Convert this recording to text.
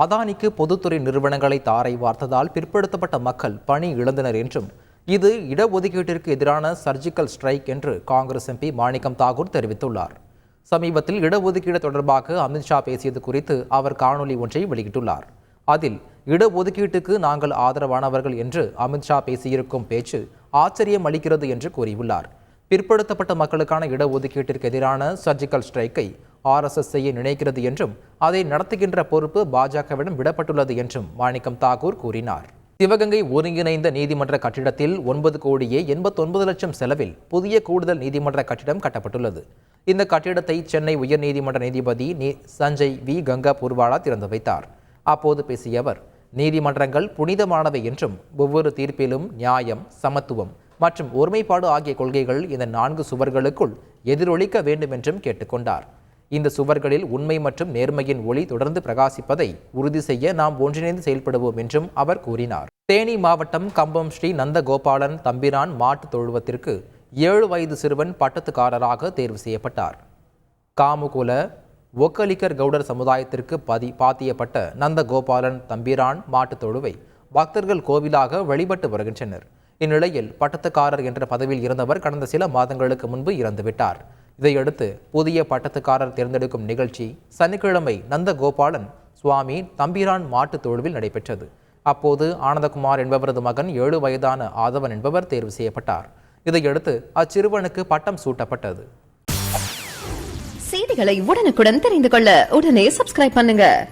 அதானிக்கு பொதுத்துறை நிறுவனங்களை தாரை வார்த்ததால் பிற்படுத்தப்பட்ட மக்கள் பணி இழந்தனர் என்றும் இது இடஒதுக்கீட்டிற்கு எதிரான சர்ஜிக்கல் ஸ்ட்ரைக் என்று காங்கிரஸ் எம்பி மாணிக்கம் தாகூர் தெரிவித்துள்ளார். சமீபத்தில் இடஒதுக்கீடு தொடர்பாக அமித்ஷா பேசியது குறித்து அவர் காணொலி ஒன்றை வெளியிட்டுள்ளார். அதில் இடஒதுக்கீட்டுக்கு நாங்கள் ஆதரவானவர்கள் என்று அமித்ஷா பேசியிருக்கும் பேச்சு ஆச்சரியம் அளிக்கிறது என்று கூறியுள்ளார். பிற்படுத்தப்பட்ட மக்களுக்கான இடஒதுக்கீட்டிற்கு எதிரான சர்ஜிக்கல் ஸ்ட்ரைக்கை ஆர்எஸ்எஸ் செய்ய நினைக்கிறது என்றும் அதை நடத்துகின்ற பொறுப்பு பாஜகவிடம் விடப்பட்டுள்ளது என்றும் மாணிக்கம் தாகூர் கூறினார். சிவகங்கை ஒருங்கிணைந்த நீதிமன்ற கட்டிடத்தில் ஒன்பது கோடியே எண்பத்தொன்பது லட்சம் செலவில் புதிய கூடுதல் நீதிமன்ற கட்டிடம் கட்டப்பட்டுள்ளது. இந்த கட்டிடத்தை சென்னை உயர்நீதிமன்ற நீதிபதி சஞ்சய் வி. கங்கா பூர்வாலா திறந்து வைத்தார். அப்போது பேசிய அவர் நீதிமன்றங்கள் புனிதமானவை என்றும் ஒவ்வொரு தீர்ப்பிலும் நியாயம் சமத்துவம் மற்றும் ஒருமைப்பாடு ஆகிய கொள்கைகள் இந்த நான்கு சுவர்களுக்குள் எதிரொலிக்க வேண்டும் என்றும் கேட்டுக்கொண்டார் இந்த சுவர்களில் உண்மை மற்றும் நேர்மையின் ஒளி தொடர்ந்து பிரகாசிப்பதை உறுதி செய்ய நாம் ஒன்றிணைந்து செயல்படுவோம் என்றும் அவர் கூறினார். தேனி மாவட்டம் கம்பம் ஸ்ரீ நந்தகோபாலன் தம்பிரான் மாட்டுத் தொழுவத்திற்கு ஏழு வயது சிறுவன் பட்டத்துக்காரராக தேர்வு செய்யப்பட்டார். காமுகுல ஒக்கலிக்கர் கவுடர் சமுதாயத்திற்கு பதி பாத்தியப்பட்ட நந்தகோபாலன் தம்பிரான் மாட்டுத் தொழுவை பக்தர்கள் கோவிலாக வழிபட்டு வருகின்றனர். இந்நிலையில் பட்டத்துக்காரர் என்ற பதவியில் இருந்தவர் கடந்த சில மாதங்களுக்கு முன்பு இறந்துவிட்டார். இதையடுத்து புதிய பட்டத்துக்காரர் தேர்ந்தெடுக்கும் நிகழ்ச்சி சனிக்கிழமை நந்தகோபாலன் சுவாமி தம்பிரான் மாட்டுத் தொழுவில் நடைபெற்றது. அப்போது ஆனந்தகுமார் என்பவரது மகன் ஏழு வயதான ஆதவன் என்பவர் தேர்வு செய்யப்பட்டார். இதையடுத்து அச்சிறுவனுக்கு பட்டம் சூட்டப்பட்டது. செய்திகளை உடனுக்குடன் தெரிந்து கொள்ள உடனே சப்ஸ்கிரைப் பண்ணுங்க.